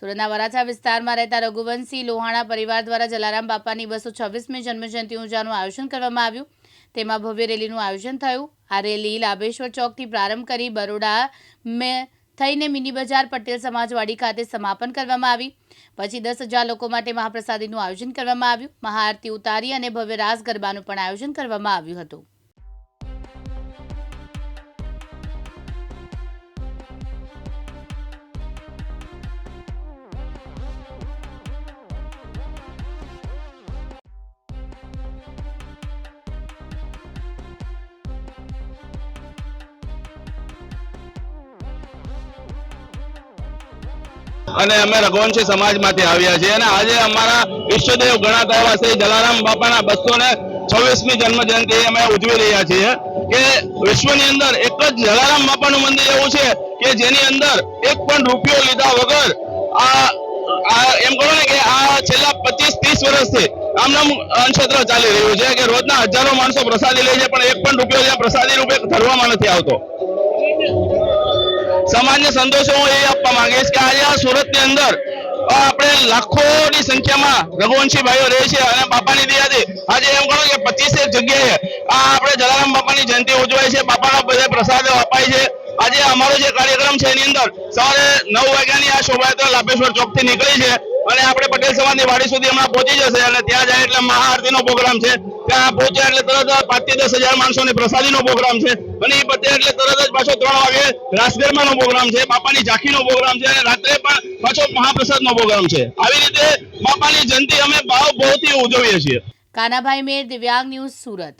સુરતના વરાછા વિસ્તારમાં રહેતા રઘુવંશી લોહાણા પરિવાર દ્વારા જલારામ બાપાની બસો છવ્વીસમી જન્મજયંતિ ઉજાનું આયોજન કરવામાં આવ્યું. તેમાં ભવ્ય રેલીનું આયોજન થયું. આ રેલી લાભેશ્વર ચોકથી પ્રારંભ કરી બરોડા મેં થઈને મિની બજાર પટેલ સમાજવાડી ખાતે સમાપન કરવામાં આવી. પછી દસ હજાર લોકો માટે મહાપ્રસાદીનું આયોજન કરવામાં આવ્યું. મહાઆરતી ઉતારી અને ભવ્ય રાસ ગરબાનું પણ આયોજન કરવામાં આવ્યું હતું. અને અમે રઘુવંશી સમાજમાંથી આવ્યા છીએ. અને આજે અમારા ઈષ્ટદેવ ગણાતા એવા શ્રી જલારામ બાપાના બસો ને છવ્વીસમી જન્મ જયંતિ અમે ઉજવી રહ્યા છીએ કે વિશ્વની અંદર એક જ જલારામ બાપાનું મંદિર એવું છે કે જેની અંદર એક પણ રૂપિયો લીધા વગર આ એમ કહો ને કે આ છેલ્લા પચીસ, ત્રીસ વર્ષથી આમ નામ અનક્ષેત્ર ચાલી રહ્યું છે કે રોજના હજારો માણસો પ્રસાદી લે છે, પણ એક પણ રૂપિયો પ્રસાદી રૂપે ધરવામાં નથી આવતો. સમાજને સંદેશો હું એ આપવા માંગીશ કે આજે આ સુરતની અંદર આપણે લાખોની સંખ્યામાં રઘુવંશી ભાઈઓ રહે છે અને બાપાની દયાથી આજે એમ કહો કે પચીસેક જગ્યાએ આ આપણે જલારામ બાપાની જયંતિ ઉજવાય છે. બાપાના બધા પ્રસાદો અપાય છે. આજે અમારો જે કાર્યક્રમ છે એની અંદર સવારે નવ વાગ્યાની આ શોભાયાત્રા લાભેશ્વર ચોકથી નીકળી છે. અને આપણે પટેલ સમાજની વાડી સુધી હમણાં પહોંચી જશે અને ત્યાં જાય એટલે મહાઆરતીનો પ્રોગ્રામ છે. ત્યાં પહોંચ્યા એટલે તરત પાંચથી દસ હજાર માણસોની પ્રસાદીનો પ્રોગ્રામ છે. અને એ પતે એટલે તરત જ પાછો ત્રણ વાગે રાસગરબાનો પ્રોગ્રામ છે, બાપાની ઝાંખીનો પ્રોગ્રામ છે અને રાત્રે પણ પાછો મહાપ્રસાદનો પ્રોગ્રામ છે. આવી રીતે બાપાની જયંતિ અમે ભાવ બહુથી ઉજવીએ છીએ. કાનાભાઈ મેર, દિવ્યાંગ ન્યૂઝ સુરત.